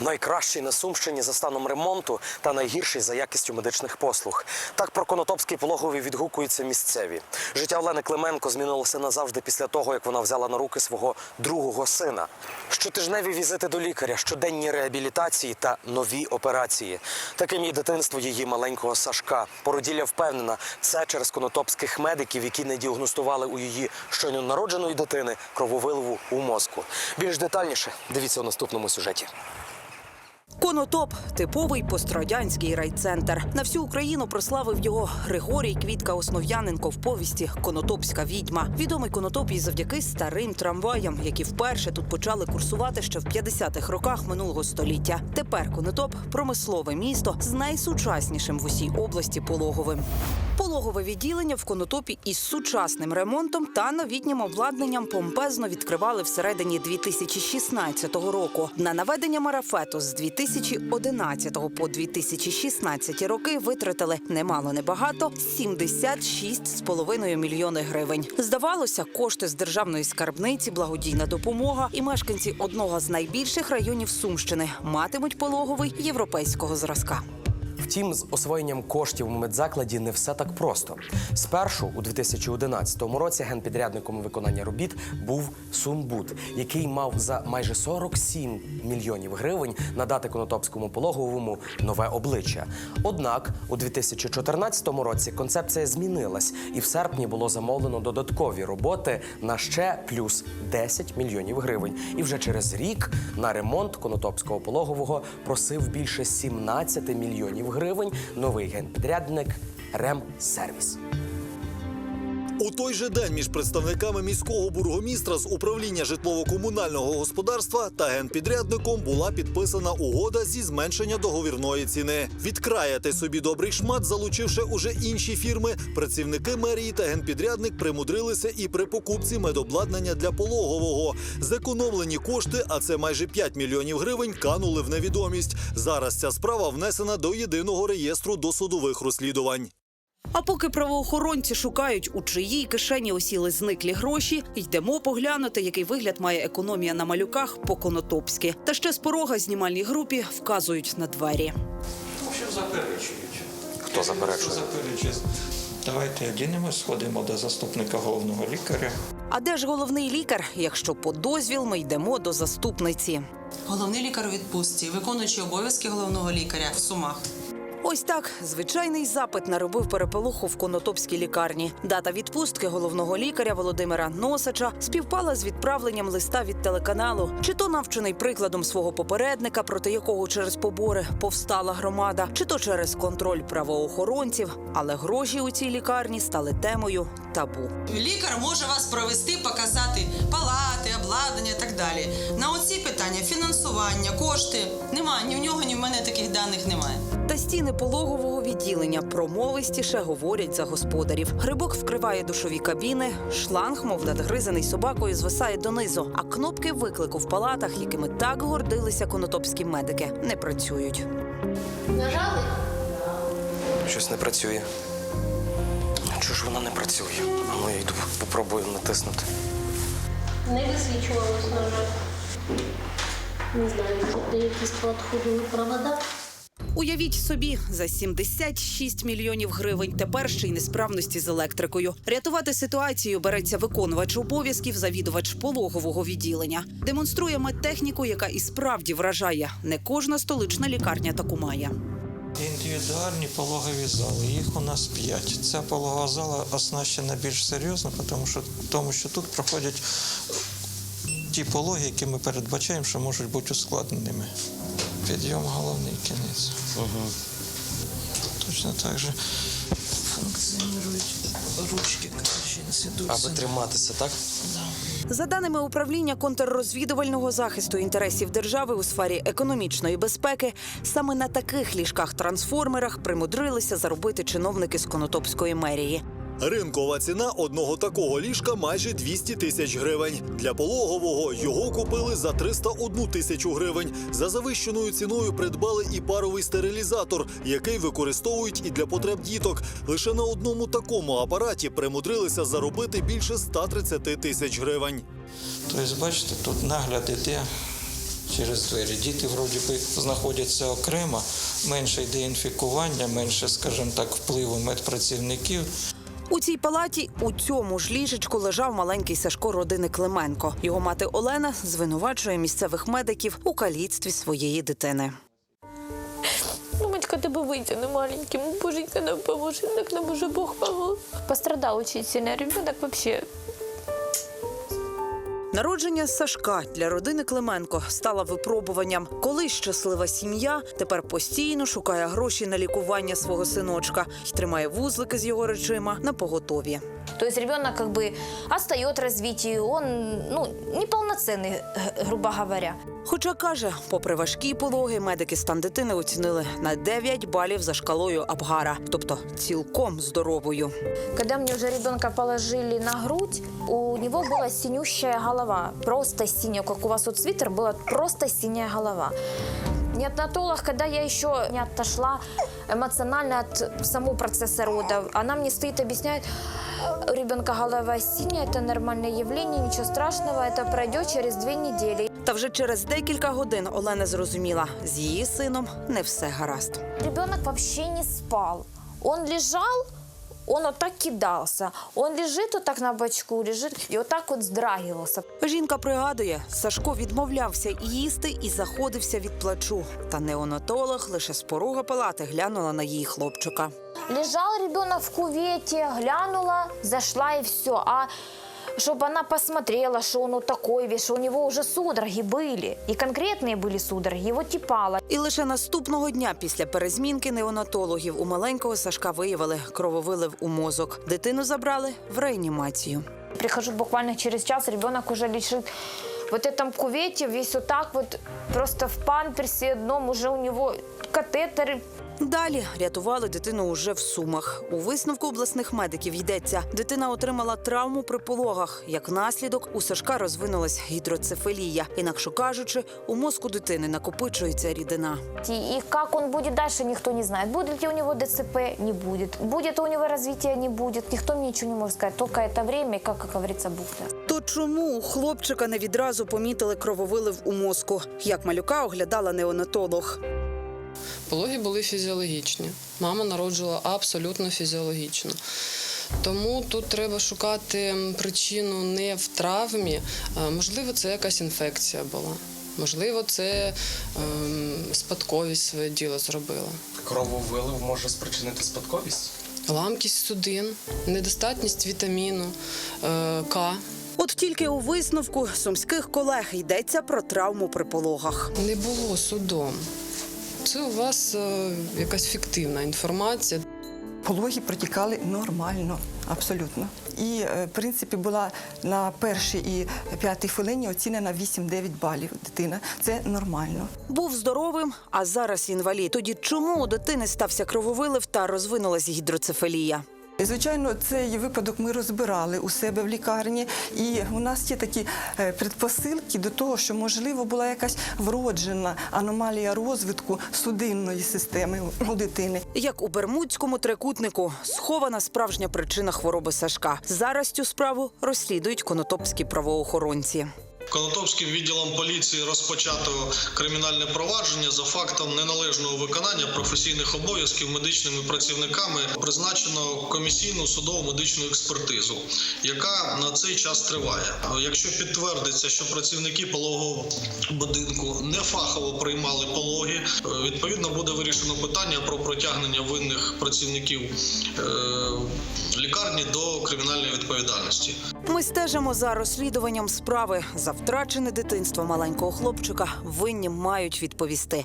Найкращий на Сумщині за станом ремонту та найгірший за якістю медичних послуг. Так про Конотопський пологовий відгукуються місцеві. Життя Олени Клименко змінилося назавжди після того, як вона взяла на руки свого другого сина. Щотижневі візити до лікаря, щоденні реабілітації та нові операції. Таким є дитинство її маленького Сашка. Породілля впевнена, це через конотопських медиків, які не діагностували у її щойно народженої дитини крововиливу у мозку. Більш детальніше дивіться у наступному сюжеті. Конотоп типовий пострадянський райцентр. На всю Україну прославив його Григорій Квітка Основ'яненко в повісті Конотопська відьма. Відомий Конотоп і завдяки старим трамваям, які вперше тут почали курсувати ще в 50-х роках минулого століття. Тепер Конотоп промислове місто з найсучаснішим в усій області пологовим. Пологове відділення в Конотопі із сучасним ремонтом та новітнім обладнанням помпезно відкривали всередині 2016 року. На наведення марафету з 2011 по 2016 роки витратили немало небагато 76,5 мільйони гривень. Здавалося, кошти з державної скарбниці, благодійна допомога і мешканці одного з найбільших районів Сумщини матимуть пологовий європейського зразка. Втім, з освоєнням коштів у медзакладі не все так просто. Спершу, у 2011 році, генпідрядником виконання робіт був Сумбуд, який мав за майже 47 мільйонів гривень надати конотопському пологовому нове обличчя. Однак у 2014 році концепція змінилась, і в серпні було замовлено додаткові роботи на ще плюс 10 мільйонів гривень. І вже через рік на ремонт конотопського пологового просив більше 17 мільйонів гривень новий генпідрядник Ремсервіс. Той же день між представниками міського бургомістра з управління житлово-комунального господарства та генпідрядником була підписана угода зі зменшення договірної ціни. Відкраяти собі добрий шмат, залучивши уже інші фірми. Працівники мерії та генпідрядник примудрилися і при покупці медобладнання для пологового. Зекономлені кошти, а це майже 5 мільйонів гривень, канули в невідомість. Зараз ця справа внесена до єдиного реєстру досудових розслідувань. А поки правоохоронці шукають, у чиїй кишені осіли зниклі гроші, йдемо поглянути, який вигляд має економія на малюках по конотопськи. Та ще з порога знімальній групі вказують на двері. Що заперечують. Хто заперечує? Заперечує. Давайте одінемо, сходимо до заступника головного лікаря. А де ж головний лікар? Якщо по дозвіл ми йдемо до заступниці. Головний лікар у відпустці, виконуючий обов'язки головного лікаря в Сумах. Ось так звичайний запит наробив переполоху в конотопській лікарні. Дата відпустки головного лікаря Володимира Носача співпала з відправленням листа від телеканалу, чи то навчений прикладом свого попередника, проти якого через побори повстала громада, чи то через контроль правоохоронців. Але гроші у цій лікарні стали темою табу. Лікар може вас провести, показати палати, обладнання і так далі. На оці питання фінансування, кошти немає. Ні в нього, ні в мене таких даних немає. Та стіни пологового відділення промовистіше говорять за господарів. Грибок вкриває душові кабіни, шланг, мов надгризаний собакою, звисає донизу. А кнопки виклику в палатах, якими так гордилися конотопські медики, не працюють. Нажали? Щось не працює. Чого ж вона не працює? А ну я йду попробую натиснути. Не висвічувалось, на жаль. Не знаю, де якісь поотходили провода. Уявіть собі, за 76 мільйонів гривень тепер ще й несправності з електрикою. Рятувати ситуацію береться виконувач обов'язків, завідувач пологового відділення. Демонструє медтехніку, яка і справді вражає. Не кожна столична лікарня таку має. Індивідуальні пологові зали. Їх у нас п'ять. Ця пологова зала оснащена більш серйозно, тому що, тому що тут проходять ті пологи, які ми передбачаємо, що можуть бути ускладненими. Підйом головний кінець. Точно так же функціонують ручки. Аби триматися, так? За даними управління контррозвідувального захисту інтересів держави у сфері економічної безпеки, саме на таких ліжках-трансформерах примудрилися заробити чиновники з Конотопської мерії. Ринкова ціна одного такого ліжка майже 200 тисяч гривень. Для пологового його купили за 301 тисячу гривень. За завищеною ціною придбали і паровий стерилізатор, який використовують і для потреб діток. Лише на одному такому апараті примудрилися заробити більше 130 тисяч гривень. Тобто, бачите, тут нагляд іде через двері. Діти вроді би знаходяться окремо, менше йде інфікування, менше, скажімо так, впливу медпрацівників. У цій палаті у цьому ж ліжечку лежав маленький Сашко родини Клименко. Його мати Олена звинувачує місцевих медиків у каліцтві своєї дитини. Ну, матька тебе витягне маленьким. Боженька нам поможет, так нам уже Бог помог. Пострадал сильно. Ребенок вообще Народження Сашка для родини Клименко стало випробуванням. Коли щаслива сім'я тепер постійно шукає гроші на лікування свого синочка і тримає вузлики з його речима на поготові. То есть ребенок как бы отстает в развитии, он ну, неполноценный, г- грубо говоря. Хоча каже, попри важкі пологи, медики стан дитини оцінили на 9 балів за шкалою Абгара, тобто цілком здоровою. Когда мне уже ребенка положили на грудь, у него была синющая голова. Просто синяя, как у вас вот свитер, была просто синяя голова. Неонатолог, когда я еще не отошла эмоционально от самого процесса рода, она мне стоит объясняет, у ребенка голова синяя, это нормальное явление, ничего страшного, это пройдет через две недели. Та вже через декілька годин Олена зрозуміла, з її сином не все гаразд. Ребенок вообще не спал. Он лежал, он вот так кидался. Он лежит вот так на бачку, лежит и вот так вот. Жінка пригадує, Сашко відмовлявся їсти і заходився від плачу. Та неонатолог лише з порога палати глянула на її хлопчика. Лежал ребенок в кувете, глянула, зашла и все. А чтобы она посмотрела, что он вот такой весь, что у него уже судороги были. И конкретные были судороги, его типало. І лише наступного дня після перезмінки неонатологів у маленького Сашка виявили крововилив у мозок. Дитину забрали в реанімацію. Прихожу буквально через час, ребенок уже лежит в вот этом кувете, весь вот так вот, просто в памперсе одном, уже у него катетеры, Далі рятували дитину уже в сумах. У висновку обласних медиків йдеться, дитина отримала травму при пологах. Як наслідок, у Сашка розвинулась гідроцефалія. Інакше кажучи, у мозку дитини накопичується рідина. И и как он будет дальше, никто не знает. Будет ли у него ДЦП? Не будет. Будет у него развития? Не будет. Никто мне ничего не может сказать. Только это время, и, как, как говорится, Бог даст. То чому у хлопчика не відразу помітили крововилив у мозку? Як малюка оглядала неонатолог. Пологи були фізіологічні. Мама народжувала абсолютно фізіологічно. Тому тут треба шукати причину не в травмі. а, Можливо, це якась інфекція була. Можливо, це ем, спадковість своє діло зробила. Крововилив може спричинити спадковість. Ламкість судин, недостатність вітаміну е, К. От тільки у висновку сумських колег йдеться про травму при пологах. Не було судом. Це у вас е, якась фіктивна інформація. Пологи протікали нормально, абсолютно. І, е, в принципі, була на першій і п'ятій хвилині оцінена 8-9 балів дитина. Це нормально. Був здоровим, а зараз інвалід. Тоді чому у дитини стався крововилив та розвинулась гідроцефалія? Звичайно, цей випадок ми розбирали у себе в лікарні, і у нас є такі е, предпосилки до того, що можливо була якась вроджена аномалія розвитку судинної системи у дитини. Як у Бермудському трикутнику схована справжня причина хвороби Сашка. Зараз цю справу розслідують конотопські правоохоронці. Конотопським відділом поліції розпочато кримінальне провадження за фактом неналежного виконання професійних обов'язків медичними працівниками. Призначено комісійну судово медичну експертизу, яка на цей час триває. Якщо підтвердиться, що працівники пологового будинку не фахово приймали пологи, е, відповідно буде вирішено питання про притягнення винних працівників е, лікарні до кримінальної відповідальності. Стежимо за розслідуванням справи. За втрачене дитинство маленького хлопчика винні мають відповісти.